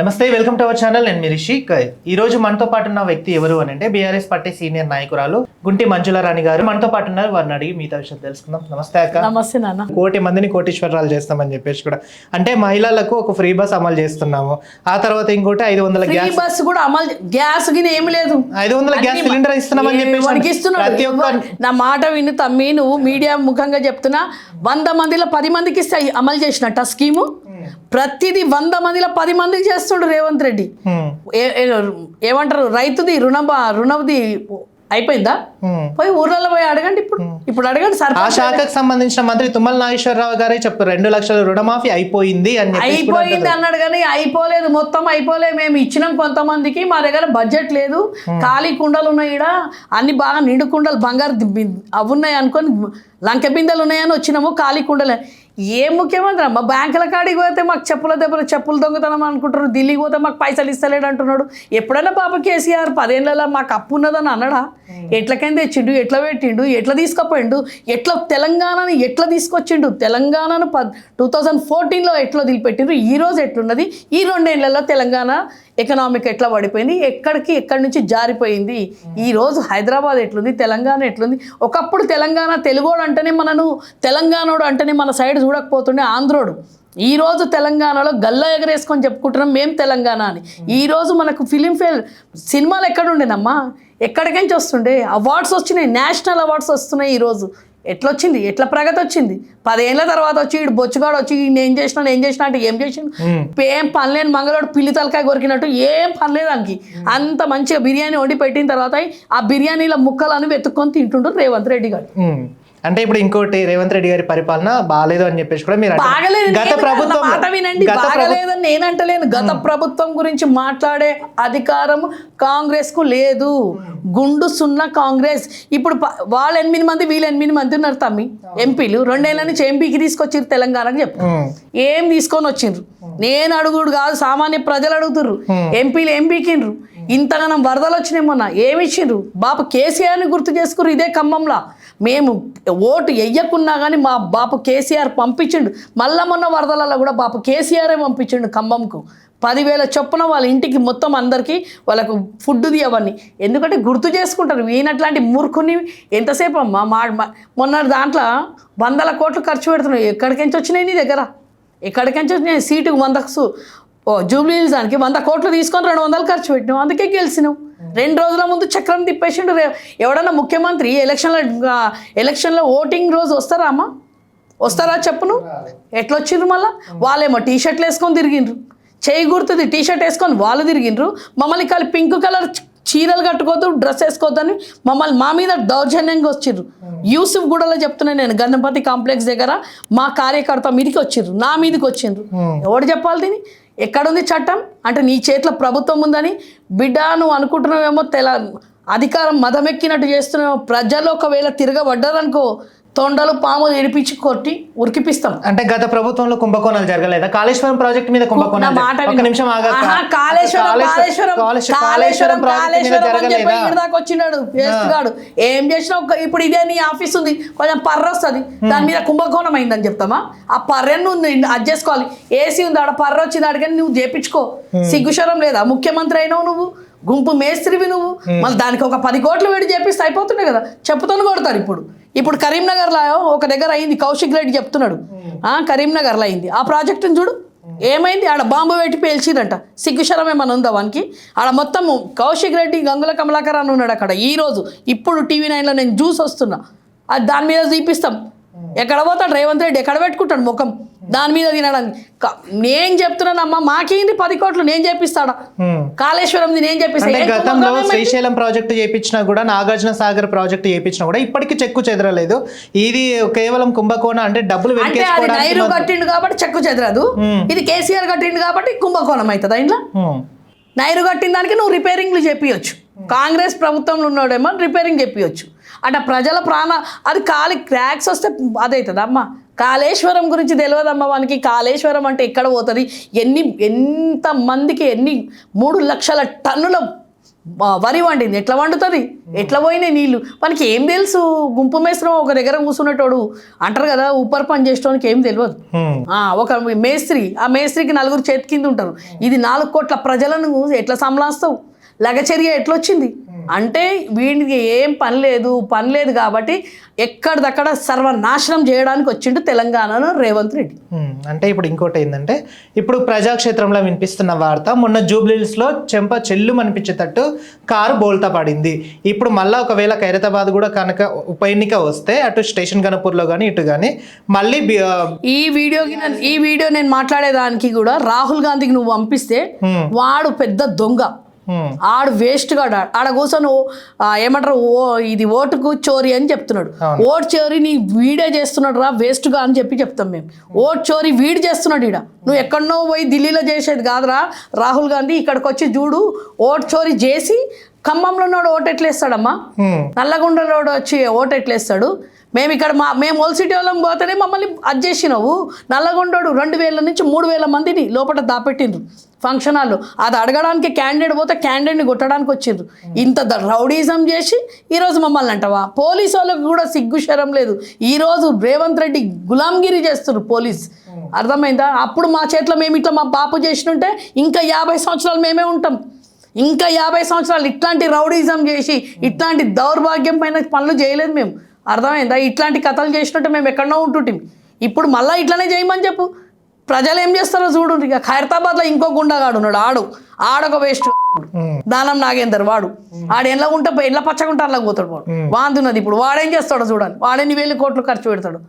నమస్తే welcome to our channel. నేను మీ ఈ రోజు మనతో పాటు ఉన్న వ్యక్తి ఎవరు అని అంటే బీఆర్ఎస్ పార్టీ సీనియర్ నాయకురాలు గుంటి మంజుల రాణి గారు. మనతో పాటు ఉన్నారు. వారిని అడిగి మిగతా విషయం తెలుసుకుందాం. నమస్తే అక్క. నమస్తే నాన్న. కోటి మందిని కోటీశ్వరాలు చేస్తామని చెప్పేసి కూడా. అంటే మహిళలకు ఒక ఫ్రీ బస్ అమలు చేస్తున్నాము. ఆ తర్వాత ఇంకోటి ఐదు వందల గ్యాస్ బస్ కూడా అమలు గ్యాస్ గిన ఏమి లేదు. ఐదు వందల గ్యాస్ సిలిండర్ ఇస్తున్నామని చెప్పేసి ప్రతి ఒక్క నా మాట విను తమ్మి. నువ్వు మీడియా ముఖంగా చెప్తున్నా. వంద మందిలో పది మందికి ఇస్తే అమలు చేసినట్టు ఆ స్కీము? ప్రతిదీ వంద మందిలో పది మందికి చేస్తుండు రేవంత్ రెడ్డి. ఏమంటారు? రైతుది రుణబా రుణది అయిపోయిందా. పోయి ఊర్లలో పోయి అడగండి ఇప్పుడు. ఇప్పుడు అడగండి ఆ సర్పంచ్ శాఖకు సంబంధించిన మంత్రి తుమ్మల నాగేశ్వరరావు గారే చెప్పారు రెండు లక్షల రుణమాఫీ అయిపోయింది అని అయిపోయింది అన్నాడు కానీ అయిపోలేదు మొత్తం అయిపోలే మేము ఇచ్చినాం కొంతమందికి మా దగ్గర బడ్జెట్ లేదు. ఖాళీ కుండలు ఉన్నాయి ఈడ అన్ని బాగా నిండు కుండలు బంగారు అవి ఉన్నాయి అనుకొని లంక బిందెలు ఉన్నాయని వచ్చినాము ఖాళీ కుండలే. ఏ ముఖ్యమంత్రి? అమ్మ బ్యాంకుల కాడికి పోతే మాకు చెప్పుల దెబ్బలు చెప్పులు దొంగతనం అనుకుంటారు. ఢిల్లీకి పోతే మాకు పైసలు ఇస్తలేడు అంటున్నాడు. ఎప్పుడైనా పాప కేసీఆర్ పదేళ్ళలో మాకు అప్పు ఉన్నదని అన్నాడా? ఎట్లకైనా తెచ్చిండు? ఎట్లా పెట్టిండు? ఎట్లా తీసుకుపోయిండు? ఎట్లా తెలంగాణని ఎట్లా తీసుకొచ్చిండు? తెలంగాణను ప టూ థౌజండ్ ఫోర్టీన్లో ఎట్లా వదిలిపెట్టిండ్రు? ఈ రోజు ఎట్లున్నది? ఈ రెండేళ్ళలో తెలంగాణ ఎకనామిక్ ఎట్లా పడిపోయింది? ఎక్కడికి ఎక్కడి నుంచి జారిపోయింది? ఈ రోజు హైదరాబాద్ ఎట్లుంది? తెలంగాణ ఎట్లుంది? ఒకప్పుడు తెలంగాణ తెలుగోడు అంటేనే మనను తెలంగాణోడు అంటేనే మన సైడ్ చూడకపోతుండే ఆంధ్రోడు. ఈ రోజు తెలంగాణలో గల్ల ఎగరేసుకొని చెప్పుకుంటున్నాం మేము తెలంగాణ అని. ఈ రోజు మనకు ఫిలింఫేర్ సినిమాలు ఎక్కడ ఉండేనమ్మా? ఎక్కడికించి వస్తుండే. అవార్డ్స్ వచ్చినాయి. నేషనల్ అవార్డ్స్ వస్తున్నాయి ఈరోజు ఎట్లొచ్చింది? ఎట్లా ప్రగతి వచ్చింది పదేళ్ళ తర్వాత వచ్చి ఇడు బొచ్చుగాడు వచ్చి ఏం చేసినా ఏం చేసినా అంటే ఏం చేసిండు? ఏం పనిలేని మంగళోడు పిల్లి తలకాయ కొరికినట్టు ఏం పనిలేదు దానికి అంత మంచిగా బిర్యానీ వండి పెట్టిన తర్వాత ఆ బిర్యానీల ముక్కలను వెతుక్కొని తింటుండ్రు రేవంత్ రెడ్డి గారు. అంటే ఇప్పుడు ఇంకోటి రేవంత్ రెడ్డి గారి పరిపాలన బాగాలేదు అని చెప్పేసి కూడా మీరు గత ప్రభుత్వం మాట వినండి బాగలేదని నేను అంటలేను. గత ప్రభుత్వం గురించి మాట్లాడే అధికారం కాంగ్రెస్కు లేదు. గుండు సున్నా కాంగ్రెస్. ఇప్పుడు వాళ్ళు ఎనిమిది మంది వీళ్ళు ఎనిమిది మంది ఉన్నారు తమ్మి. ఎంపీలు రెండేళ్ళ నుంచి ఎంపీకి తీసుకొచ్చారు తెలంగాణకు చెప్పు. ఉమ్. ఏం తీసుకొని వచ్చిండ్రు? నేను అడుగుడు కాదు సామాన్య ప్రజలు అడుగుతుర్రు. ఎంపీలు ఏం పీకిండ్రు? ఇంతగానం వరదలు వచ్చినాయి మొన్న ఏమి ఇచ్చిండ్రు? బాపు కేసీఆర్ని గుర్తు చేసుకుర్రు ఇదే ఖమ్మంలా. మేము ఓటు వెయ్యకున్నా కానీ మా బాపు కేసీఆర్ పంపించిండు. మళ్ళా మొన్న వరదలలో కూడా బాపు కేసీఆరే పంపించిండు ఖమ్మంకు. పదివేల చొప్పున వాళ్ళ ఇంటికి మొత్తం అందరికీ వాళ్ళకు ఫుడ్ది అవన్నీ. ఎందుకంటే గుర్తు చేసుకుంటారు ఈయనట్లాంటి మూర్ఖుని ఎంతసేపు అమ్మా మా మొన్న దాంట్లో వందల కోట్లు ఖర్చు పెడుతున్నాయి. ఎక్కడికించి వచ్చినాయి నీ దగ్గర? ఎక్కడికంటే నేను సీటుకు వందకు సు- ఓ జూబ్లీ దానికి వంద కోట్లు తీసుకొని రెండు వందలు ఖర్చు పెట్టినావు అందుకే గెలిచినావు రెండు రోజుల ముందు చక్రం తిప్పేసిండు రే ఎవడన్నా ముఖ్యమంత్రి ఎలక్షన్లో ఎలక్షన్లో ఓటింగ్ రోజు వస్తారా అమ్మ? వస్తారా చెప్పును? ఎట్లా వచ్చిండ్రు మళ్ళా? వాళ్ళేమో టీ షర్ట్లు వేసుకొని తిరిగిండ్రు. చేయి గుర్తుంది టీ షర్ట్ వేసుకొని వాళ్ళు తిరిగిండ్రు. మమ్మల్ని కలిపి పింక్ కలర్ చీరలు కట్టుకోవద్దు డ్రెస్ వేసుకోవద్దని మమ్మల్ని మా మీద దౌర్జన్యంగా వచ్చిర్రు. యూసుఫ్ గూడలో చెప్తున్నా నేను గణపతి కాంప్లెక్స్ దగ్గర మా కార్యకర్త మీదకి వచ్చిర్రు నా మీదకి వచ్చిండ్రు ఎవడు చెప్పాలి దీని ఎక్కడుంది చట్టం? అంటే నీ చేతిలో ప్రభుత్వం ఉందని బిడ్డ నువ్వు అనుకుంటున్నావేమో తెల అధికారం మదమెక్కినట్టు చేస్తున్నావు ప్రజలు ఒకవేళ తిరగబడ్డారనుకో తొండలు పాములు ఇడిపించి కొట్టి ఉరికిపిస్తాం. అంటే గత ప్రభుత్వంలో కుంభకోణాలు జరగలేదా? కాళేశ్వరం ప్రాజెక్ట్ మీద కుంభకోణాలు మాట ఒక. నిమిషం కాళేశ్వరం ఇక్కడ దాకా వచ్చినాడు. వేస్తున్నాడు ఏం చేసినా ఒక ఇప్పుడు ఇదే నీ ఆఫీస్ ఉంది. కొంచెం పర్ర వస్తుంది. దాని మీద కుంభకోణం అయిందని చెప్తామా? ఆ పర్రెను అది చేసుకోవాలి. ఏసీ ఉంది ఆడ పర్ర వచ్చింది అడిగని నువ్వు చేపించుకో. సిగ్గుశరం లేదా? ముఖ్యమంత్రి అయినావు నువ్వు. గుంపు మేస్త్రివి నువ్వు. మళ్ళీ దానికి ఒక పది కోట్లు వేడి చేపిస్తే అయిపోతుండే కదా. చెప్పుతోని కొడతారు ఇప్పుడు. ఇప్పుడు కరీంనగర్లో ఒక దగ్గర అయింది కౌశిక్ రెడ్డి చెప్తున్నాడు. ఆ, కరీంనగర్లో అయింది. ఆ ప్రాజెక్టుని చూడు. ఏమైంది? ఆడ బాంబు పెట్టి పేల్చిందంట. సిగ్గుశరం ఏమన్నా ఉందా వానికి? ఆడ మొత్తం కౌశిక్ రెడ్డి గంగుల కమలాకర్ అని ఉన్నాడు అక్కడ. ఈరోజు ఇప్పుడు టీవీ నైన్లో నేను జ్యూస్ వస్తున్నా. అది దాని మీద చూపిస్తాం. ఎక్కడ పోతాడు? రేవంత్ రెడ్డి ఎక్కడ పెట్టుకుంటాడు ముఖం? దాని మీద తినడానికి నేను చెప్తున్నానమ్మా మాకేంది పది కోట్లు? నేను చేపిస్తాడా? హ్మ్. కాళేశ్వరంది నేను ఏం గతంలో? శ్రీశైలం ప్రాజెక్టు చేయించినా కూడా నాగార్జున సాగర్ ప్రాజెక్టు చేయించినా కూడా ఇప్పటికీ చెక్కు చెదరలేదు. ఇది కేవలం కుంభకోణం అంటే డబ్బులు అంటే అది వెనకేసుకోవడానికి నైరు కట్టిండు కాబట్టి చెక్కు చెదరదు. ఇది కేసీఆర్ కట్టిండు కాబట్టి కుంభకోణం అవుతుందా ఇంట్లో. నైరు కట్టిన దానికి నువ్వు రిపేరింగ్లు చెప్పియొచ్చు. కాంగ్రెస్ ప్రభుత్వంలో ఉన్నాడేమో రిపేరింగ్ చెప్పియొచ్చు. అంటే ప్రజల ప్రాణ అది కాలి క్రాక్స్ వస్తే అదవుతుంది అమ్మ? కాళేశ్వరం గురించి తెలియదమ్మ వానికి. కాళేశ్వరం అంటే ఎక్కడ పోతుంది? ఎన్ని ఎంత మందికి ఎన్ని మూడు లక్షల టన్నుల వరి వండింది. ఎట్లా వండుతుంది? ఎట్లా పోయినాయి నీళ్ళు మనకి ఏం తెలుసు? గుంపు మేస్త్రం ఒక దగ్గర కూర్చున్నటోడు అంటారు కదా ఉప్పర్ పని చేసేటోనికి ఏం తెలియదు ఒక మేస్త్రి ఆ మేస్త్రికి నలుగురు చేతి కింద ఉంటారు. ఇది నాలుగు కోట్ల ప్రజలను ఎట్లా సంలాస్తావు? లగచర్య ఎట్లొచ్చింది? అంటే వీడికి ఏం పని లేదు పని లేదు కాబట్టి ఎక్కడిదక్కడ సర్వనాశనం చేయడానికి వచ్చిండు తెలంగాణలో రేవంత్ రెడ్డి. అంటే ఇప్పుడు ఇంకోటి ఏంటంటే ఇప్పుడు ప్రజాక్షేత్రంలో వినిపిస్తున్న వార్త మొన్న జూబ్లీస్లో చెంప చెల్లు అనిపించేటట్టు కారు బోల్తా పడింది ఇప్పుడు మళ్ళీ ఒకవేళ ఖైరతాబాద్ కూడా కనుక ఉప ఎన్నిక వస్తే అటు స్టేషన్ గణపూర్లో కానీ ఇటు కానీ మళ్ళీ ఈ వీడియోకి ఈ వీడియో నేను మాట్లాడేదానికి కూడా రాహుల్ గాంధీకి నువ్వు పంపిస్తే. వాడు పెద్ద దొంగ. ఆడు వేస్ట్గా ఆడ కూర్చొని ఏమంటారు ఓ ఇది ఓటుకు చోరీ అని చెప్తున్నాడు. ఓటు చోరీ నీ వీడే చేస్తున్నాడు రా వేస్ట్గా అని చెప్పి చెప్తాం మేము. ఓటు చోరీ వీడు చేస్తున్నాడు ఈడ. నువ్వు ఎక్కడనో పోయి ఢిల్లీలో చేసేది కాదురా రాహుల్ గాంధీ ఇక్కడికి వచ్చి చూడు ఓటు చోరీ చేసి ఖమ్మంలో ఉన్నాడు ఓటు ఎట్లేస్తాడమ్మా? హ్మ్. నల్లగొండలోడు వచ్చి ఓటు ఎట్లేస్తాడు? మేము ఇక్కడ మా మేము ఓల్ సిటీ వాళ్ళం పోతేనే మమ్మల్ని అది చేసినావు. నల్లగొండోడు రెండు వేల నుంచి మూడు వేల మందిని లోపల దాపెట్టిండ్రు. ఫంక్షన్ హాల్లో. అది అడగడానికి క్యాండిడేట్ పోతే క్యాండిడేట్ని కొట్టడానికి వచ్చిండ్రు. ఇంత రౌడీజం చేసి ఈరోజు మమ్మల్ని అంటావా? పోలీసు వాళ్ళకు కూడా సిగ్గు శరం లేదు. ఈరోజు రేవంత్ రెడ్డి గులాంగిరి చేస్తున్నారు పోలీస్. అర్థమైందా? అప్పుడు మా చేతిలో మేము ఇట్లా మా బాపు చేసినుంటే ఇంకా యాభై సంవత్సరాలు మేమే ఉంటాం. ఇంకా యాభై సంవత్సరాలు ఇట్లాంటి రౌడీజం చేసి ఇట్లాంటి దౌర్భాగ్యం పైన పనులు చేయలేదు మేము. అర్థమైందా? ఇట్లాంటి కథలు చేసినట్టు మేము ఎక్కడో ఉంటుంటాం ఇప్పుడు మళ్ళీ ఇట్లానే చేయమని చెప్పు. ప్రజలు ఏం చేస్తారో చూడు. ఇక ఖైరతాబాద్లో ఇంకో గుండగాడు ఉన్నాడు. ఆడు. ఆడొక వేస్ట్. దానం నాగేందర్ వాడు. ఆడు ఎండ్ల ఉంటే ఎండ్ల పచ్చగుంట అలా పోతాడు వాడు. వాంతున్నది ఇప్పుడు. వాడేం చేస్తాడో చూడాలి. వాడెన్ని వేలు కోట్లు ఖర్చు పెడతాడు?